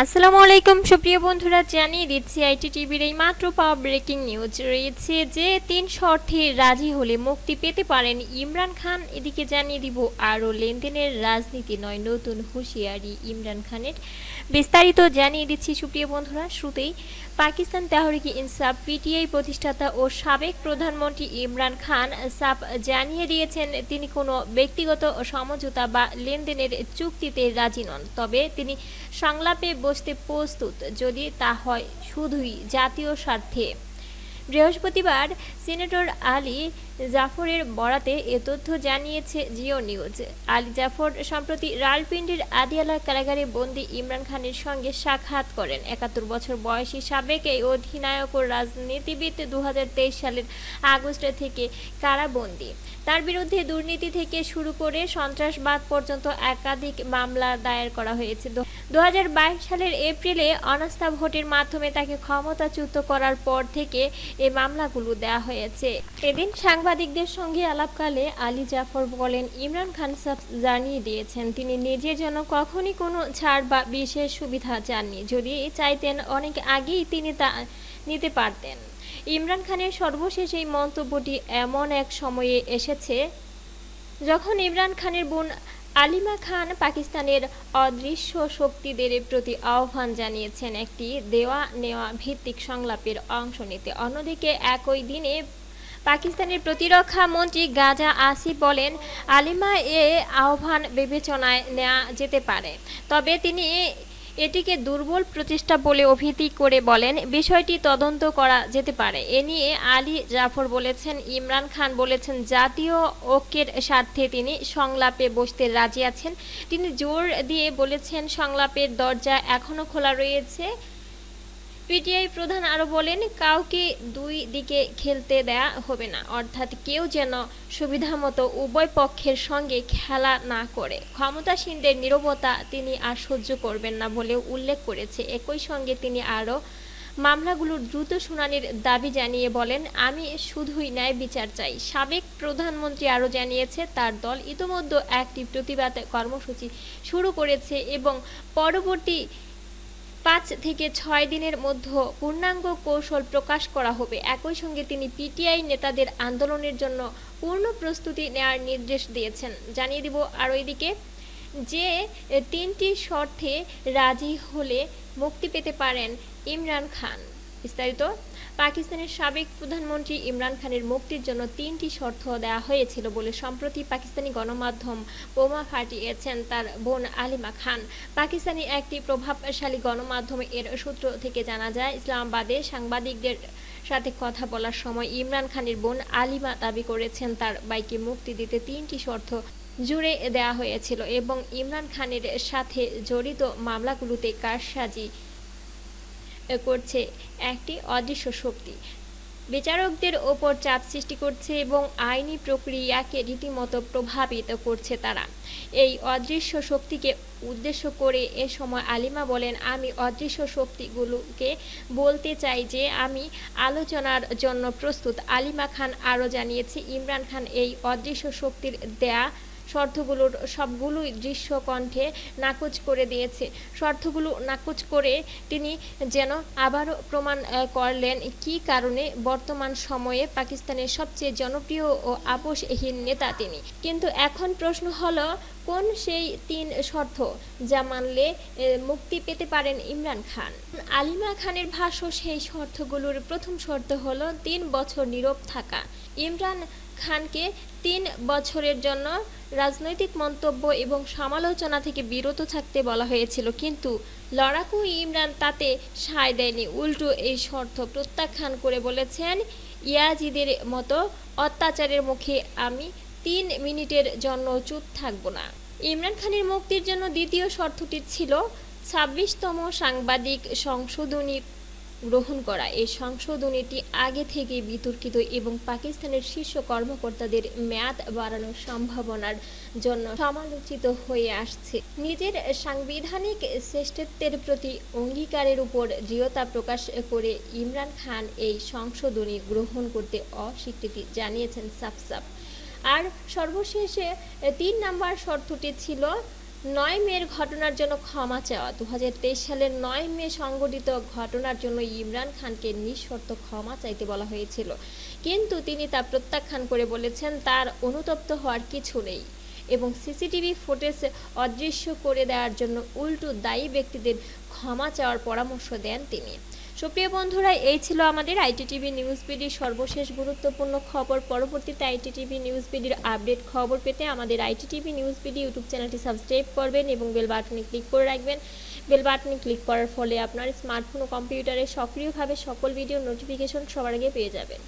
আসসালামু আলাইকুম, সুপ্রিয় বন্ধুরা, জানিয়ে দিচ্ছি আইটি টিভির এই মাত্র পাওয়া ব্রেকিং নিউজ। রয়েছে যে তিন শর্তে রাজি হলে মুক্তি পেতে পারেন ইমরান খান। এদিকে জানিয়ে দিব আরও লেনদেনের রাজনীতি নয়, নতুন হুঁশিয়ারি ইমরান খানের। বিস্তারিত জানিয়ে দিচ্ছি, সুপ্রিয় বন্ধুরা, শুরুতেই পাকিস্তান তেহরিকি ইনসাফ পিটিআই প্রতিষ্ঠাতা ও সাবেক প্রধানমন্ত্রী ইমরান খান সাফ জানিয়ে দিয়েছেন, তিনি কোনো ব্যক্তিগত সমঝোতা বা লেনদেনের চুক্তিতে রাজি নন। তবে তিনি সংলাপে বসতে প্রস্তুত যদি তা হয় শুধুই জাতীয় স্বার্থে। বৃহস্পতিবার সিনেটর আলী জাফরের বরাতে এ তথ্য জানিয়েছে জিও নিউজ। আলী জাফর সম্প্রতি রালপিন্ডির আদিয়ালা কারাগারে বন্দী ইমরান খানের সঙ্গে সাক্ষাৎ করেন। একাত্তর বছর বয়সী সাবেক এই অধিনায়ক ও রাজনীতিবিদ দু হাজার তেইশ সালের আগস্ট থেকে কারাবন্দী। তার বিরুদ্ধে দুর্নীতি থেকে শুরু করে সন্ত্রাসবাদ পর্যন্ত একাধিক মামলা দায়ের করা হয়েছে। দুহাজার বাইশ সালের এপ্রিলে অনাস্থা ভোটের মাধ্যমে তাকে ক্ষমতাচ্যুত করার পর থেকে এই মামলাগুলো দেওয়া হয়েছে। এদিন সাংবাদিকদের সঙ্গে আলাপকালে আলী জাফর বলেন, ইমরান খান সাহ জানিয়ে দিয়েছেন, তিনি নিজের জন্য কখনই কোনো ছাড় বা বিশেষ সুবিধা চাননি। যদি চাইতেন, অনেক আগেই তিনি তা নিতে পারতেন। ইমরান খানের সর্বশেষ এই মন্তব্যটি এমন এক সময়ে এসেছে, যখন ইমরান খানের বোন আলিমা খান পাকিস্তানের অদৃশ্য শক্তিদের প্রতি আহ্বান জানিয়েছেন একটি দেওয়া নেওয়া ভিত্তিক সংলাপের অংশ নিতে। অন্যদিকে একই দিনে পাকিস্তানের প্রতিরক্ষা মন্ত্রী গাজা আসিফ বলেন, আলিমা এ আহ্বান বিবেচনায় নেওয়া যেতে পারে। তবে তিনি এটিকে দুর্বল প্রচেষ্টা বলে অভিহিত করে বলেন, বিষয়টি তদন্ত করা যেতে পারে। এ নিয়ে আলী জাফর বলেছেন, ইমরান খান বলেছেন, জাতীয় ঐক্যের স্বার্থে তিনি সংলাপে বসতে রাজি আছেন। তিনি জোর দিয়ে বলেছেন, সংলাপের দরজা এখনও খোলা রয়েছে। পিটিআই প্রধান আরও বলেন, কাউকে দুই দিকে খেলতে দেয়া হবে না, অর্থাৎ কেউ যেন সুবিধামতো উভয় পক্ষের সঙ্গে খেলা না করে। ক্ষমতাসীনদের নীরবতা তিনি আর সহ্য করবেন না বলেও উল্লেখ করেছে। একই সঙ্গে তিনি আরও মামলাগুলোর দ্রুত শুনানির দাবি জানিয়ে বলেন, আমি শুধুই ন্যায় বিচার চাই। সাবেক প্রধানমন্ত্রী আরও জানিয়েছে, তার দল ইতোমধ্যে একটি প্রতিবাদ কর্মসূচি শুরু করেছে এবং পরবর্তী পাঁচ থেকে ছয় দিনের মধ্যে পূর্ণাঙ্গ কৌশল প্রকাশ করা হবে। একই সঙ্গে তিনি পিটিআই নেতাদের আন্দোলনের জন্য পূর্ণ প্রস্তুতি নেওয়ার নির্দেশ দিয়েছেন। জানিয়ে দিব আরও এদিকে, যে তিনটি শর্তে রাজি হলে মুক্তি পেতে পারেন ইমরান খান। বিস্তারিত পাকিস্তানের সাবেক প্রধানমন্ত্রী ইমরান খানের মুক্তির জন্য তিনটি শর্ত দেওয়া হয়েছিল বলে সম্প্রতি পাকিস্তানি গণমাধ্যম বোমা ফাটিয়েছেন তার বোন আলিমা খান। পাকিস্তানি একটি প্রভাবশালী গণমাধ্যমে এর সূত্র থেকে জানা যায়, ইসলামাবাদে সাংবাদিকদের সাথে কথা বলার সময় ইমরান খানের বোন আলিমা দাবি করেছেন তার বাইকে মুক্তি দিতে তিনটি শর্ত জুড়ে দেওয়া হয়েছিল এবং ইমরান খানের সাথে জড়িত মামলাগুলোতে কারসাজি করছে একটি অদৃশ্য শক্তি। বিচারকদের ওপর চাপ সৃষ্টি করছে এবং আইনি প্রক্রিয়াকে রীতিমতো প্রভাবিত করছে তারা। এই অদৃশ্য শক্তিকে উদ্দেশ্য করে এ সময় আলিমা বলেন, আমি অদৃশ্য শক্তিগুলোকে বলতে চাই যে, আমি আলোচনার জন্য প্রস্তুত। আলিমা খান আরও জানিয়েছে, ইমরান খান এই অদৃশ্য শক্তির দেয়া শর্তগুলোর সবগুলোই দৃশ্য কণ্ঠে নাকচ করে দিয়েছে। শর্তগুলো নাকচ করে তিনি যেন আবারও প্রমাণ করলেন কী কারণে বর্তমান সময়ে পাকিস্তানের সবচেয়ে জনপ্রিয় ও আপোষহীন নেতা তিনি। কিন্তু এখন প্রশ্ন হলো, কোন সেই তিন শর্ত যা মানলে মুক্তি পেতে পারেন ইমরান খান? আলিমা খানের ভাষ্য, সেই শর্তগুলোর প্রথম শর্ত হলো তিন বছর নীরব থাকা। ইমরান খানকে তিন বছরের জন্য রাজনৈতিক মন্তব্য এবং সমালোচনা থেকে বিরত থাকতে বলা হয়েছিল। কিন্তু লড়াকু ইমরান তাতে সায় দেয়নি। উল্টো এই শর্ত প্রত্যাখ্যান করে বলেছেন, ইয়াজিদের মতো অত্যাচারের মুখে আমি তিন মিনিটের জন্য চুপ থাকব না। ইমরান খানের মুক্তির জন্য দ্বিতীয় শর্তটি ছিল ছাব্বিশতম সাংবাদিক সংশোধনী গ্রহণ করা। এই সংশোধনীটি আগে থেকে বিতর্কিত এবং পাকিস্তানের শীর্ষ কর্মকর্তাদের মেয়াদ বাড়ানোর সম্ভাবনার জন্য সমালোচিত হয়ে আসছে। নিজের সাংবিধানিক শ্রেষ্ঠত্বের প্রতি অঙ্গীকারের উপর দৃঢ়তা প্রকাশ করে ইমরান খান এই সংশোধনী গ্রহণ করতে অস্বীকৃতি জানিয়েছেন সাফ সাফ আর সর্বশেষে তিন নাম্বার শর্তটি ছিল নয় মের ঘটনার জন্য ক্ষমা চাওয়া। দু হাজার তেইশ সালের নয় মে সংঘটিত ঘটনার জন্য ইমরান খানকে নিঃশর্ত ক্ষমা চাইতে বলা হয়েছিল। কিন্তু তিনি তা প্রত্যাখ্যান করে বলেছেন, তার অনুতপ্ত হওয়ার কিছু নেই এবং সিসিটিভি ফুটেজ অদৃশ্য করে দেওয়ার জন্য উল্টো দায়ী ব্যক্তিদের ক্ষমা চাওয়ার পরামর্শ দেন তিনি। সুপ্রিয় বন্ধুরা, এই ছিল আমাদের আইটিটিভি নিউজ বিডির সর্বশেষ গুরুত্বপূর্ণ খবর। পরবর্তীতে আইটিটিভি নিউজ বিডির আপডেট খবর পেতে আমাদের আইটিটিভি নিউজ বিডি ইউটিউব চ্যানেলটি সাবস্ক্রাইব করবেন এবং বেল বাটনে ক্লিক করে রাখবেন। বেল বাটনে ক্লিক করার ফলে আপনার স্মার্টফোন ও কম্পিউটারে সক্রিয়ভাবে সকল ভিডিও নোটিফিকেশন সবার আগে পেয়ে যাবেন।